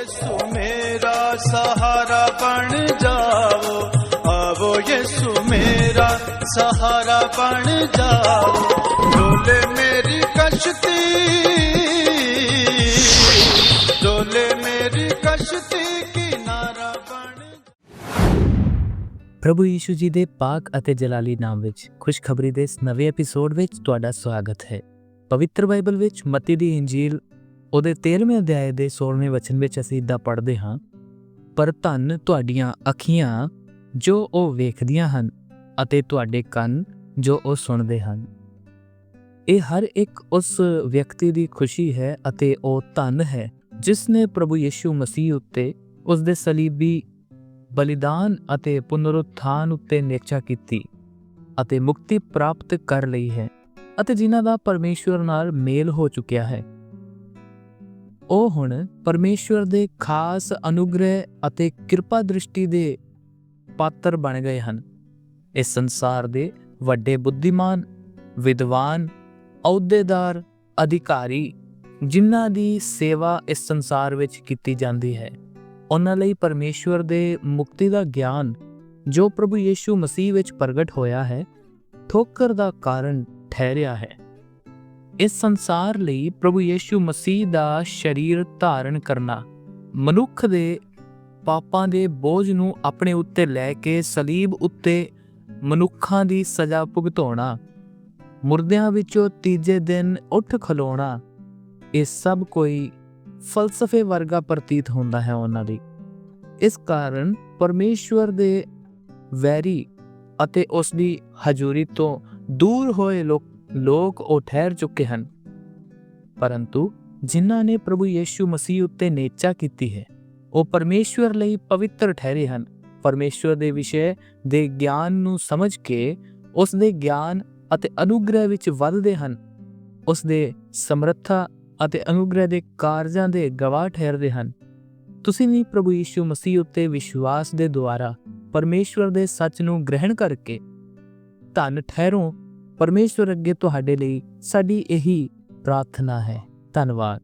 ਯਿਸੂ ਮੇਰਾ ਸਹਾਰਾ ਬਣ ਜਾਓ ਆਵੋ ਯਿਸੂ ਮੇਰਾ ਸਹਾਰਾ ਬਣ ਜਾਓ ਡੋਲੇ ਮੇਰੀ ਕਸ਼ਤੀ ਡੋਲੇ ਮੇਰੀ ਕਸ਼ਤੀ ਕਿਨਾਰਾ ਪ੍ਰਭੂ ਯੀਸ਼ੂ ਜੀ ਦੇ ਪਾਕ ਅਤੇ ਜਲਾਲੀ ਨਾਮ ਵਿੱਚ ਖੁਸ਼ਖਬਰੀ ਦੇ ਇਸ ਨਵੇਂ ਐਪੀਸੋਡ ਵਿੱਚ ਤੁਹਾਡਾ ਸਵਾਗਤ ਹੈ ਪਵਿੱਤਰ ਬਾਈਬਲ ਵਿੱਚ ਮਤੀ ਦੀ ਇੰਜੀਲ ਉਹਦੇ 13ਵੇਂ ਅਧਿਆਏ ਦੇ 16ਵੇਂ ਵਚਨ ਵਿੱਚ ਅਸੀਂ ਇਦਾਂ ਪੜ੍ਹਦੇ ਹਾਂ, ਪਰ ਧੰਨ ਤੁਹਾਡੀਆਂ ਅੱਖੀਆਂ ਜੋ ਉਹ ਵੇਖਦੀਆਂ ਹਨ ਅਤੇ ਤੁਹਾਡੇ ਕੰਨ ਜੋ ਉਹ ਸੁਣਦੇ ਹਨ। ਇਹ ਹਰ ਇੱਕ ਉਸ ਵਿਅਕਤੀ ਦੀ ਖੁਸ਼ੀ ਹੈ ਅਤੇ ਉਹ ਧੰਨ ਹੈ, ਜਿਸ ਨੇ ਪ੍ਰਭੂ ਯੀਸ਼ੂ ਮਸੀਹ ਉੱਤੇ ਉਸ ਦੇ ਸਲੀਬੀ ਬਲੀਦਾਨ ਅਤੇ ਪੁਨਰੁੱਥਾਨ ਉੱਤੇ ਨੇਚਾ ਕੀਤੀ ਅਤੇ ਮੁਕਤੀ ਪ੍ਰਾਪਤ ਕਰ ਲਈ ਹੈ ਅਤੇ ਜਿਨ੍ਹਾਂ ਦਾ ਪਰਮੇਸ਼ਵਰ ਨਾਲ ਮੇਲ ਹੋ ਚੁੱਕਿਆ ਹੈ। ਉਹ ਹੁਣ ਪਰਮੇਸ਼ਵਰ ਦੇ ਖਾਸ ਅਨੁਗ੍ਰਹਿ ਅਤੇ ਕਿਰਪਾ ਦ੍ਰਿਸ਼ਟੀ ਦੇ ਪਾਤਰ ਬਣ ਗਏ ਹਨ। ਇਸ ਸੰਸਾਰ ਦੇ ਵੱਡੇ ਬੁੱਧੀਮਾਨ, ਵਿਦਵਾਨ, ਅਹੁਦੇਦਾਰ, ਅਧਿਕਾਰੀ, ਜਿਨ੍ਹਾਂ ਦੀ ਸੇਵਾ ਇਸ ਸੰਸਾਰ ਵਿੱਚ ਕੀਤੀ ਜਾਂਦੀ ਹੈ, ਉਹਨਾਂ ਲਈ ਪਰਮੇਸ਼ਵਰ ਦੇ ਮੁਕਤੀ ਦਾ ਗਿਆਨ ਜੋ ਪ੍ਰਭੂ ਯੀਸ਼ੂ ਮਸੀਹ ਵਿੱਚ ਪ੍ਰਗਟ ਹੋਇਆ ਹੈ, ਠੋਕਰ ਦਾ ਕਾਰਨ ਠਹਿਰਿਆ ਹੈ। ਇਸ ਸੰਸਾਰ ਲਈ ਪ੍ਰਭੂ ਯੀਸ਼ੂ ਮਸੀਹ ਦਾ ਸਰੀਰ ਧਾਰਨ ਕਰਨਾ, ਮਨੁੱਖ ਦੇ ਪਾਪਾਂ ਦੇ ਬੋਝ ਨੂੰ ਆਪਣੇ ਉੱਤੇ ਲੈ ਕੇ ਸਲੀਬ ਉੱਤੇ ਮਨੁੱਖਾਂ ਦੀ ਸਜ਼ਾ ਭੁਗਤਾਉਣਾ, ਮੁਰਦਿਆਂ ਵਿੱਚੋਂ ਤੀਜੇ ਦਿਨ ਉੱਠ ਖਲੋਣਾ, ਇਹ ਸਭ ਕੋਈ ਫਲਸਫੇ ਵਰਗਾ ਪ੍ਰਤੀਤ ਹੁੰਦਾ ਹੈ ਉਹਨਾਂ ਦੀ। ਇਸ ਕਾਰਨ ਪਰਮੇਸ਼ਵਰ ਦੇ ਵੈਰੀ ਅਤੇ ਉਸ ਦੀ ਹਜ਼ੂਰੀ ਤੋਂ ਦੂਰ ਹੋਏ ਲੋਕ ਲੋਕ ਉਹ ਠਹਿਰ ਚੁੱਕੇ ਹਨ। ਪਰੰਤੂ ਜਿਨ੍ਹਾਂ ਨੇ ਪ੍ਰਭੂ ਯੀਸ਼ੂ ਮਸੀਹ ਉੱਤੇ ਨੇਚਾ ਕੀਤੀ ਹੈ, ਉਹ ਪਰਮੇਸ਼ਵਰ ਲਈ ਪਵਿੱਤਰ ਠਹਿਰੇ ਹਨ। ਪਰਮੇਸ਼ਵਰ ਦੇ ਵਿਸ਼ੇ ਦੇ ਗਿਆਨ ਨੂੰ ਸਮਝ ਕੇ ਉਸ ਦੇ ਗਿਆਨ ਅਤੇ ਅਨੁਗ੍ਰਹਿ ਵਿੱਚ ਵੱਧਦੇ ਹਨ। ਉਸ ਦੇ ਸਮਰੱਥਾ ਅਤੇ ਅਨੁਗ੍ਰਹਿ ਦੇ ਕਾਰਜਾਂ ਦੇ ਗਵਾਹ ਠਹਿਰਦੇ ਹਨ। ਤੁਸੀਂ ਵੀ ਪ੍ਰਭੂ ਯੀਸ਼ੂ ਮਸੀਹ ਉੱਤੇ ਵਿਸ਼ਵਾਸ ਦੇ ਦੁਆਰਾ ਪਰਮੇਸ਼ਵਰ ਦੇ ਸੱਚ ਨੂੰ ਗ੍ਰਹਿਣ ਕਰਕੇ ਧੰਨ ਠਹਿਰੋ ਪਰਮੇਸ਼ਵਰ ਅੱਗੇ ਤੁਹਾਡੇ ਲਈ ਸਾਡੀ ਇਹੀ ਪ੍ਰਾਰਥਨਾ ਹੈ। ਧੰਨਵਾਦ।